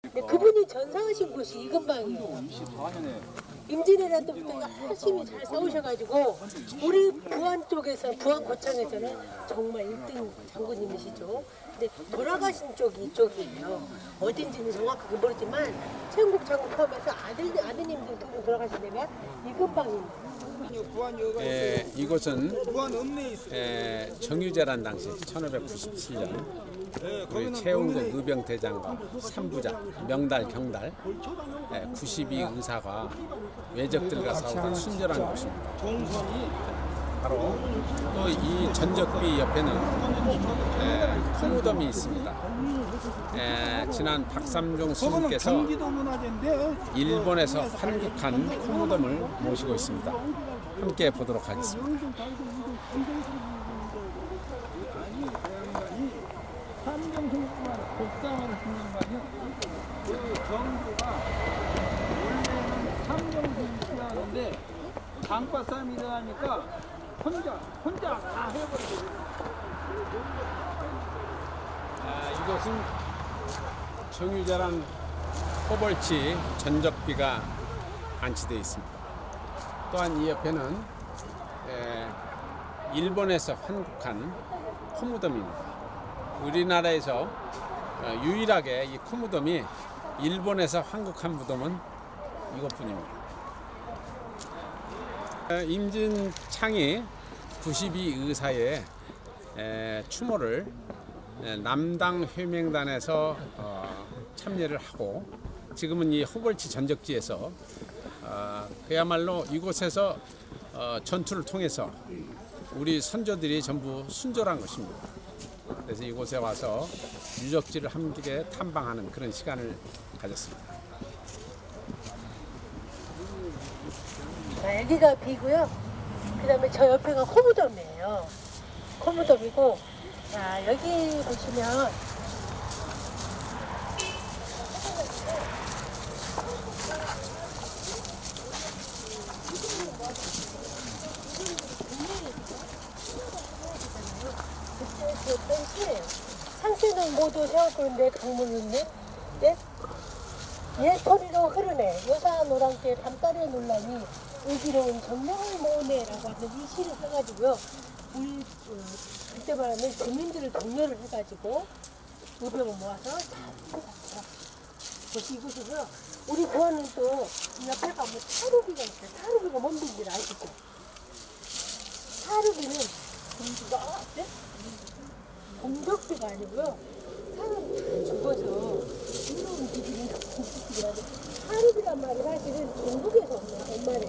근데 그분이 전사하신 곳이 이 근방이에요. 24년에 임진왜란 때부터 열심히 잘 싸우셔가지고 우리 부안 쪽에서 부안 고창에서는 정말 1등 장군님이시죠. 근데 돌아가신 쪽이 이쪽이에요. 어딘지는 정확하게 모르지만 최은국 장군 포함해서 아들 아드님들 두 분 돌아가신 데가 이 근방입니다. 에, 이곳은. 에, 정유재란 당시 1597년 우리 최웅국 의병대장과 삼부자 명달 경달 에, 92 의사가 외적들과 싸우던 순절한 곳입니다. 바로 또 이 전적비 옆에는 에, 코무덤이 있습니다. 에, 지난 박삼종 스님께서 일본에서 환국한 코무덤을 모시고 있습니다. 함께 보도록 하겠습니다. 그 싸움이 일어나니까 혼자 혼자 다 해버리고 아, 이곳은 정유자랑 호벌치 전적비가 안치되어 있습니다. 또한 이 옆에는 에, 일본에서 환국한 코무덤입니다. 우리나라에서 어, 유일하게 이 코무덤이 일본에서 환국한 무덤은 이것뿐입니다. 어, 임진창이 92 의사의 에, 추모를 에, 남당 회명단에서 어, 참여를 하고 지금은 이 호벌치 전적지에서 어, 그야말로 이곳에서 어, 전투를 통해서 우리 선조들이 전부 순절한 것입니다. 그래서 이곳에 와서 유적지를 함께 탐방하는 그런 시간을 가졌습니다. 자, 여기가 비고요. 그 다음에 저 옆에가 코무덤이에요. 코무덤이고, 자 여기 보시면. 상세는 모두 세웠는데 강물인데 네? 옛 소리로 흐르네. 여사 노랑께 밤달의 논란이 의기로운 정명을 모으네라고 하는 이 시를 써가지고요. 우리 어, 그때 말하면 주민들을 독려를 해가지고 의병을 모아서 자 보시 이곳에서 우리 보안은 또이 옆에 가면 타루비가 있어요 타루비가 뭔지 아시죠? 타루비는 공주가 네? 공격비가 아니고요 사람 죽어서 무서운 비비는 공격비라고 하루비란 말이 사실은 중국에서 온 말이에요.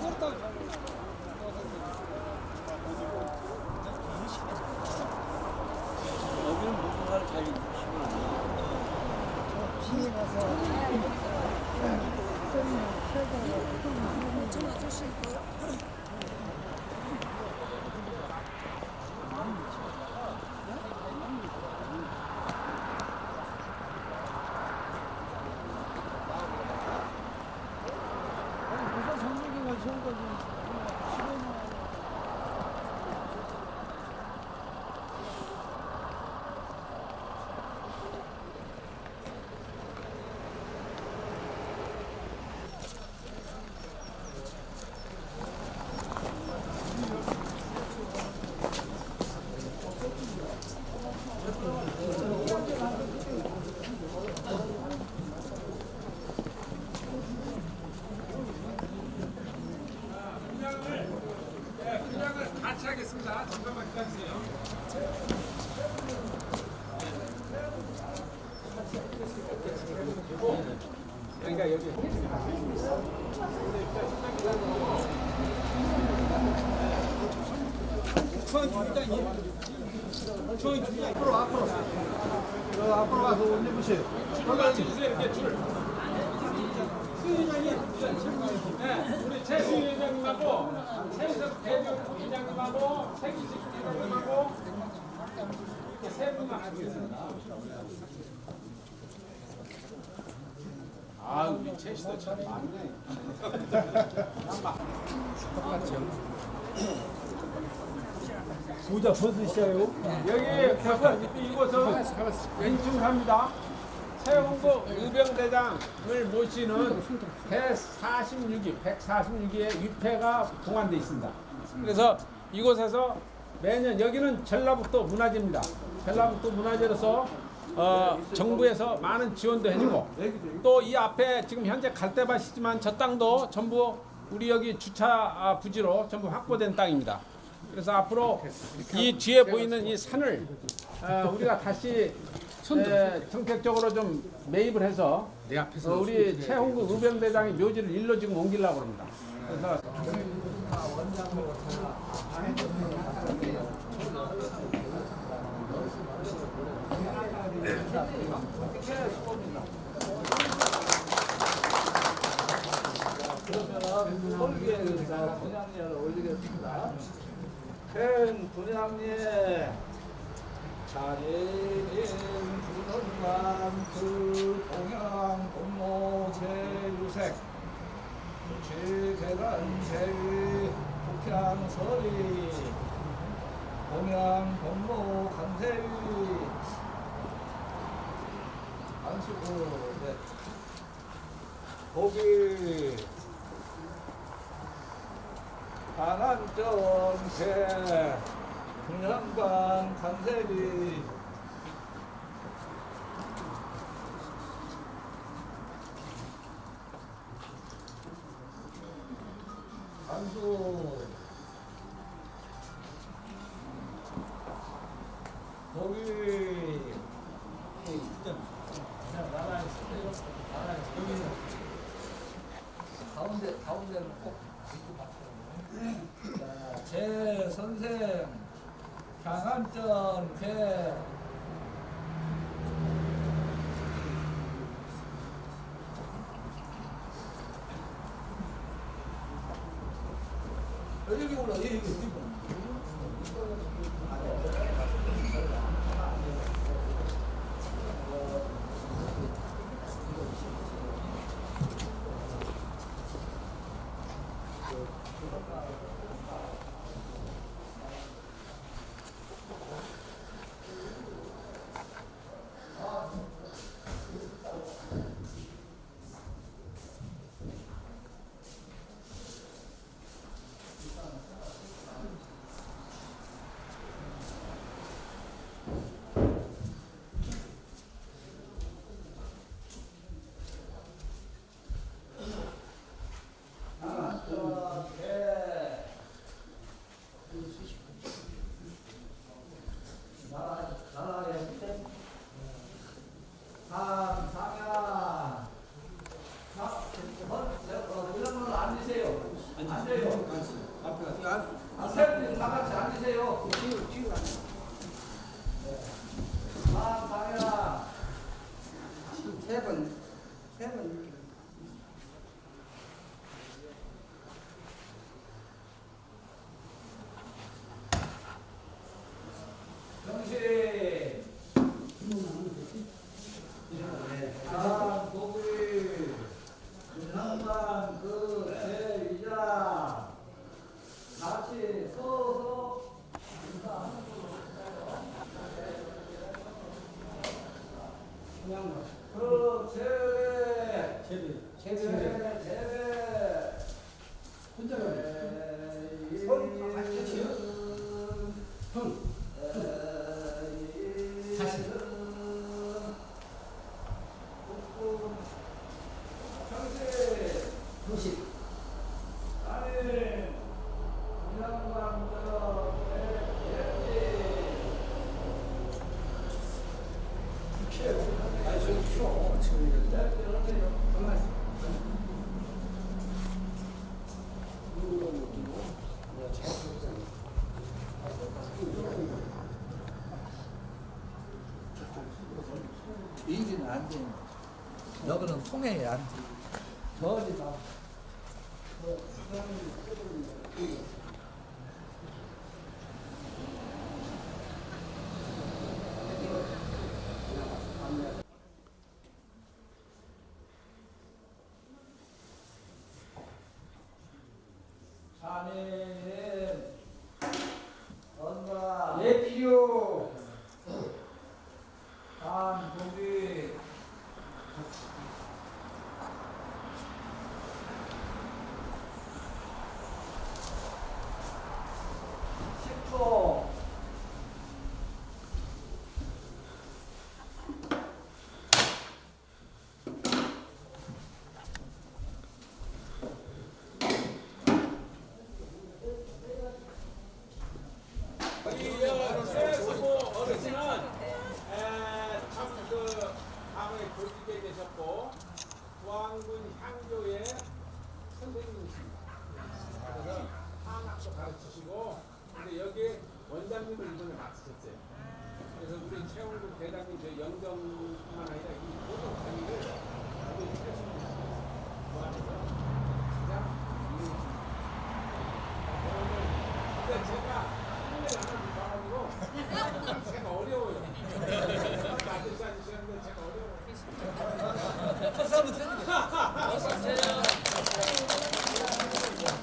Vur tabii. 앞으로 앞으로 저 앞으로 가서 올려보세요. 우리 최수 회장님하고 최석 대표 회장님하고 최기식 회장님하고 이렇게 세 분만 하겠습니다. 아 우리 최씨도 참 많네. 모자 벗으셔요. 여기 가서 이곳은 왼중합니다. 최홍구 의병대장을 모시는 146기, 146기의 위패가 봉안되어 있습니다. 그래서 이곳에서 매년 여기는 전라북도 문화재입니다. 전라북도 문화재로서 어, 정부에서 많은 지원도 해주고 또 이 앞에 지금 현재 갈대밭이지만 저 땅도 전부 우리 여기 주차 아, 부지로 전부 확보된 땅입니다. 그래서 앞으로 이 뒤에 보이는 이 산을 어, 우리가 다시 에, 정책적으로 좀 매입을 해서 어, 우리 최홍구 의병대장의 묘지를 일로 지금 옮기려고 합니다. 그래서 설계사 분양료를 올리겠습니다. 큰 분양료 자리인 분원관 그 동양 공모 제유색 주계단 제위 북향 서리 동양 공모 간세위 안수구 네. 고기 반환정세 분양관 간세리 안수 선생 강한전 개. 여기 올라 여기 여기 상상야 앉으 세요. 앉으세요. 앞에 다 같이 앉으세요. 상상야 세 번, 세번 통행이 안 돼. 저기 다. 아멘. dẫn trong